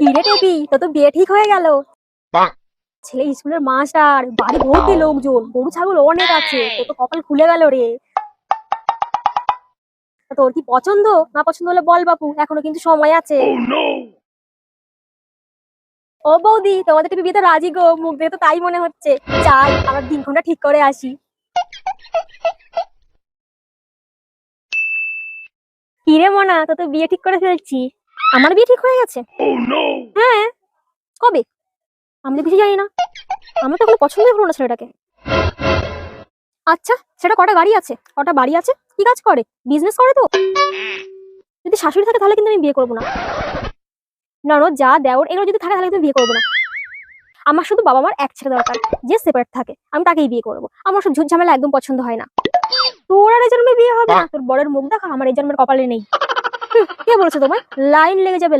কিরে টেপি তো তো বিয়ে ঠিক হয়ে গেল। ছেলে স্কুলের মাস্টার বাড়ি ভর্তি লোকজন গরু ছাগল অনেক আছে তো তো কপাল খুলে গেল রে। তোর কি পছন্দ? না পছন্দ হলে বল বাপু এখনও কিন্তু সময় আছে। ও বৌদি তোমাদের টিপি বিয়েতে রাজি গো মুখ দিয়ে তো তাই মনে হচ্ছে। চাই আমার দিনক্ষণটা ঠিক করে আসি। কিরে মনা তো তো বিয়ে ঠিক করে ফেলছি। আমার বিয়ে ঠিক হয়ে গেছে? হ্যাঁ। কবে? আমি তো কিছু জানি না। আমার তো কোনো পছন্দই হলো না ছেলেটাকে। আচ্ছা সেটা কটা গাড়ি আছে? কটা বাড়ি আছে? কি কাজ করে? বিজনেস করে তো? যদি শাশুড়ি থাকে তাহলে কিন্তু আমি বিয়ে করব না। না না যা দেওর এগুলো যদি থাকে তাহলে কিন্তু বিয়ে করব না। আমার শুধু বাবা মার এক ছেলে দরকার যে সেপারেট থাকে আমি তাকেই বিয়ে করব। আমার সব ঝুট ঝামেলা একদম পছন্দ হয় না। তোর আর এই জন্মে বিয়ে হবে না। তোর বড়ের মুখ দেখা আমার এই জন্মের কপালে নেই। কে বলেছে তোমায়? লাইন লেগে যাবে